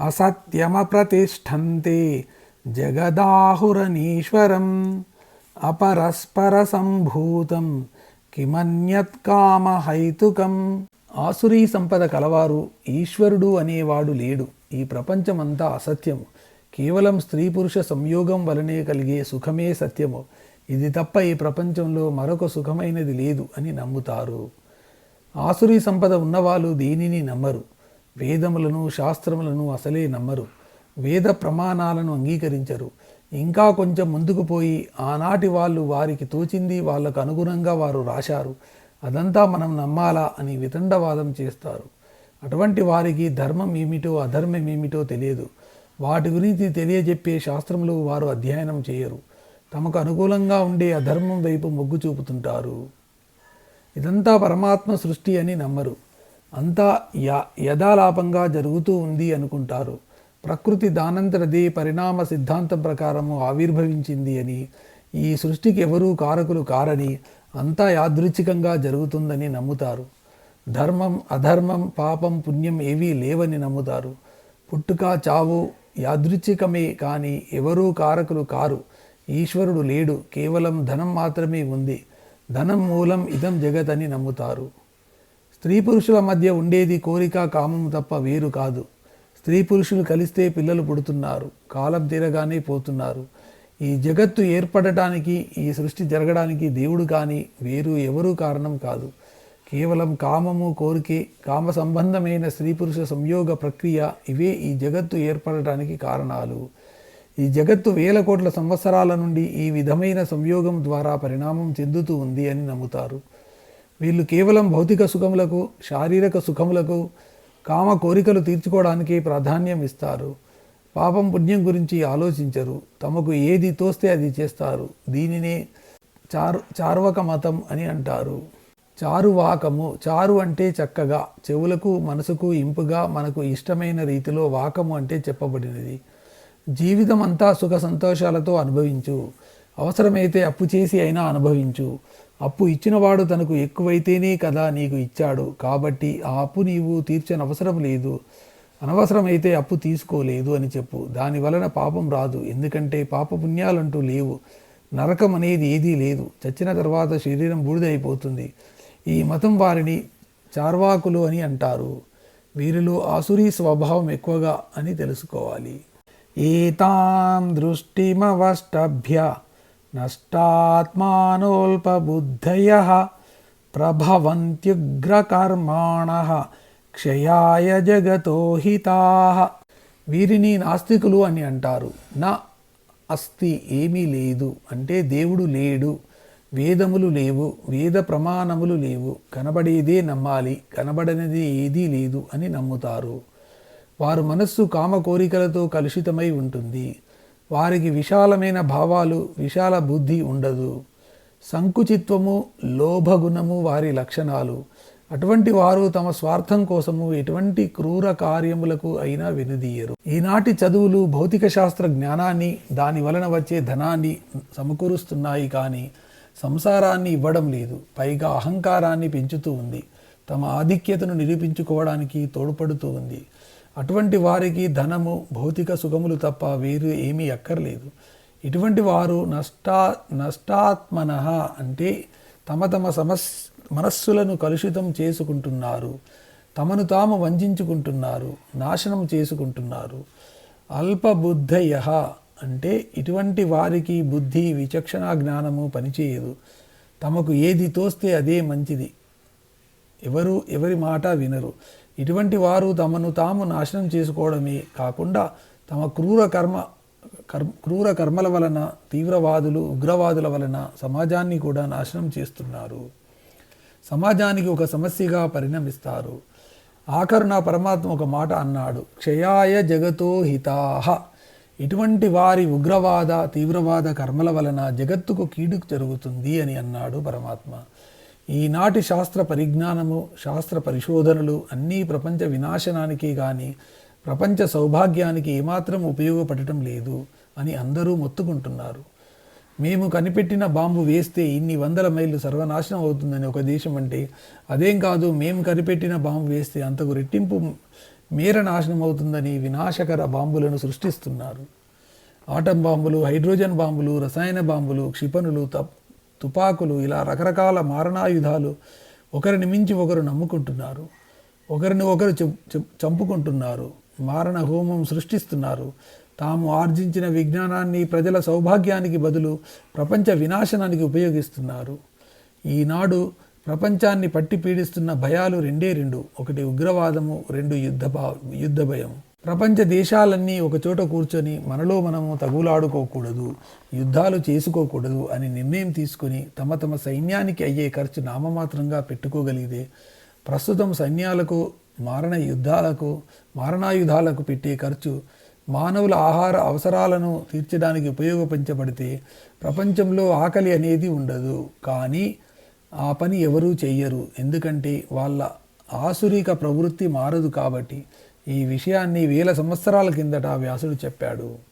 అసత్యమప్రతిష్టంతే జగదాహురనీశ్వరం అపరస్పర సంభూతం కిమన్యత్కామహైతుకం. ఆసురీ సంపద కలవారు ఈశ్వరుడు అనేవాడు లేడు. ఈ ప్రపంచమంతా అసత్యము. కేవలం స్త్రీ పురుష సంయోగం వలనే కలిగే సుఖమే సత్యము. ఇది తప్ప ఈ ప్రపంచంలో మరొక సుఖమైనది లేదు అని నమ్ముతారు. ఆసురీ సంపద ఉన్నవాళ్ళు దేనిని నమ్మరు. వేదములను శాస్త్రములను అసలే నమ్మరు. వేద ప్రమాణాలను అంగీకరించరు. ఇంకా కొంచెం ముందుకు పోయి ఆనాటి వాళ్ళు వారికి తోచింది వాళ్ళకు అనుగుణంగా వారు రాశారు. అదంతా మనం నమ్మాలా అని వితండవాదం చేస్తారు. అటువంటి వారికి ధర్మం ఏమిటో అధర్మం ఏమిటో తెలియదు. వాటి గురించి తెలియజెప్పే శాస్త్రములు వారు అధ్యయనం చేయరు. తమకు అనుకూలంగా ఉండే అధర్మం వైపు మొగ్గు చూపుతుంటారు. ఇదంతా పరమాత్మ సృష్టి అని నమ్మరు. అంతా య యథాలాపంగా జరుగుతూ ఉంది అనుకుంటారు. ప్రకృతి దానంతరది పరిణామ సిద్ధాంతం ప్రకారము ఆవిర్భవించింది అని ఈ సృష్టికి ఎవరూ కారకులు కారని అంతా యాదృచ్ఛికంగా జరుగుతుందని నమ్ముతారు. ధర్మం అధర్మం పాపం పుణ్యం ఏవీ లేవని నమ్ముతారు. పుట్టుక చావు యాదృచ్ఛికమే కానీ ఎవరూ కారకులు కారు. ఈశ్వరుడు లేడు కేవలం ధనం మాత్రమే ఉంది. ధనం మూలం ఇదం జగత్ అని నమ్ముతారు. స్త్రీ పురుషుల మధ్య ఉండేది కోరిక కామము తప్ప వేరు కాదు. స్త్రీ పురుషులు కలిస్తే పిల్లలు పుడుతున్నారు కాలం తీరగానే పోతున్నారు. ఈ జగత్తు ఏర్పడటానికి ఈ సృష్టి జరగడానికి దేవుడు కానీ వేరు ఎవరూ కారణం కాదు. కేవలం కామము కోరికే కామ సంబంధమైన స్త్రీ పురుష సంయోగ ప్రక్రియ ఇవే ఈ జగత్తు ఏర్పడటానికి కారణాలు. ఈ జగత్తు వేల కోట్ల సంవత్సరాల నుండి ఈ విధమైన సంయోగం ద్వారా పరిణామం చెందుతూ ఉంది అని నమ్ముతారు. వీళ్ళు కేవలం భౌతిక సుఖములకు శారీరక సుఖములకు కామ కోరికలు తీర్చుకోవడానికి ప్రాధాన్యం ఇస్తారు. పాపం పుణ్యం గురించి ఆలోచించరు. తమకు ఏది తోస్తే అది చేస్తారు. దీనినే చారు చార్వక మతం అని అంటారు. చారువాకము చారు అంటే చక్కగా చెవులకు మనసుకు ఇంపుగా మనకు ఇష్టమైన రీతిలో వాకము అంటే చెప్పబడినది. జీవితం అంతా సుఖ సంతోషాలతో అనుభవించు. అవసరమైతే అప్పు చేసి అయినా అనుభవించు. అప్పు ఇచ్చినవాడు తనకు ఎక్కువైతేనే కదా నీకు ఇచ్చాడు. కాబట్టి ఆ అప్పు నీవు తీర్చనవసరం లేదు. అనవసరమైతే అప్పు తీసుకోలేదు అని చెప్పు. దాని వలన పాపం రాదు. ఎందుకంటే పాపపుణ్యాలంటూ లేవు. నరకం అనేది ఏదీ లేదు. చచ్చిన తర్వాత శరీరం బూడిదైపోతుంది. ఈ మతం వారిని చార్వాకులు అని అంటారు. వీరిలో ఆసురీ స్వభావం ఎక్కువగా అని తెలుసుకోవాలి. ఏతాం దృష్టిమవష్టభ్య నష్టాత్మానోల్పబుద్ధయ ప్రభవంత్యుగ్రకర్మాణ క్షయాయ జగతో హితా వీరిని నాస్తికులు అని అంటారు. నా అస్తి ఏమీ లేదు. అంటే దేవుడు లేడు. వేదములు లేవు. వేద ప్రమాణములు లేవు. కనబడేదే నమ్మాలి. కనబడనిది ఏదీ లేదు అని నమ్ముతారు. వారు మనస్సు కామ కోరికలతో కలుషితమై ఉంటుంది. వారికి విశాలమైన భావాలు విశాల బుద్ధి ఉండదు. సంకుచిత్వము లోభగుణము వారి లక్షణాలు. అటువంటి వారు తమ స్వార్థం కోసము ఎటువంటి క్రూర కార్యములకు అయినా వెనుదీయరు. ఈనాటి చదువులు భౌతిక శాస్త్ర జ్ఞానాన్ని దాని వలన వచ్చే ధనాన్ని సమకూరుస్తున్నాయి కానీ సంసారాన్ని ఇవ్వడం లేదు. పైగా అహంకారాన్ని పెంచుతూ ఉంది. తమ ఆధిక్యతను నిరూపించుకోవడానికి తోడ్పడుతూ ఉంది. అటువంటి వారికి ధనము భౌతిక సుఖములు తప్ప వేరు ఏమీ అక్కర్లేదు. ఇటువంటి వారు నష్టా నష్టాత్మన అంటే తమ తమ సమస్ మనస్సులను కలుషితం చేసుకుంటున్నారు. తమను తాము వంచుకుంటున్నారు నాశనం చేసుకుంటున్నారు. అల్పబుద్ధయ అంటే ఇటువంటి వారికి బుద్ధి విచక్షణ జ్ఞానము పనిచేయదు. తమకు ఏది తోస్తే అదే మంచిది. ఎవరు ఎవరి మాట వినరు. ఇటువంటి వారు తమను తాము నాశనం చేసుకోవడమే కాకుండా తమ క్రూర కర్మ కర్ క్రూర కర్మల వలన తీవ్రవాదులు ఉగ్రవాదుల వలన సమాజాన్ని కూడా నాశనం చేస్తున్నారు. సమాజానికి ఒక సమస్యగా పరిణమిస్తారు. ఆఖరు నా పరమాత్మ ఒక మాట అన్నాడు క్షయాయ జగతో హితాహ. ఇటువంటి వారి ఉగ్రవాద తీవ్రవాద కర్మల వలన జగత్తుకు కీడు జరుగుతుంది అని అన్నాడు పరమాత్మ. ఈనాటి శాస్త్ర పరిజ్ఞానము శాస్త్ర పరిశోధనలు అన్నీ ప్రపంచ వినాశనానికి కానీ ప్రపంచ సౌభాగ్యానికి ఏమాత్రం ఉపయోగపడటం లేదు అని అందరూ మొత్తుకుంటున్నారు. మేము కనిపెట్టిన బాంబు వేస్తే ఇన్ని వందల మైళ్ళు సర్వనాశనం అవుతుందని ఒక దేశం అంటే అదేం కాదు మేము కనిపెట్టిన బాంబు వేస్తే అంతకు రెట్టింపు మేర నాశనం అవుతుందని వినాశకర బాంబులను సృష్టిస్తున్నారు. ఆటం బాంబులు హైడ్రోజన్ బాంబులు రసాయన బాంబులు క్షిపణులు తప్ తుపాకులు ఇలా రకరకాల మారణాయుధాలు ఒకరిని మించి ఒకరు నమ్ముకుంటున్నారు. ఒకరిని ఒకరు చంపుకుంటున్నారు. మారణ హోమం సృష్టిస్తున్నారు. తాము ఆర్జించిన విజ్ఞానాన్ని ప్రజల సౌభాగ్యానికి బదులు ప్రపంచ వినాశనానికి ఉపయోగిస్తున్నారు. ఈనాడు ప్రపంచాన్ని పట్టి పీడిస్తున్న భయాలు రెండే రెండు. ఒకటి ఉగ్రవాదము రెండు యుద్ధ యుద్ధ భయం ప్రపంచ దేశాలన్నీ ఒకచోట కూర్చొని మనలో మనము తగులాడుకోకూడదు యుద్ధాలు చేసుకోకూడదు అని నిర్ణయం తీసుకొని తమ తమ సైన్యానికి అయ్యే ఖర్చు నామమాత్రంగా పెట్టుకోగలిగితే ప్రస్తుతం సైన్యాలకు మారణ యుద్ధాలకు మారణాయుధాలకు పెట్టే ఖర్చు మానవుల ఆహార అవసరాలను తీర్చడానికి ఉపయోగపంచబడితే ప్రపంచంలో ఆకలి అనేది ఉండదు. కానీ ఆ పని ఎవరూ చెయ్యరు. ఎందుకంటే వాళ్ళ ఆసురిక ప్రవృత్తి మారదు కాబట్టి ఈ విషయాన్ని వేల సంవత్సరాల కిందట వ్యాసుడు చెప్పాడు.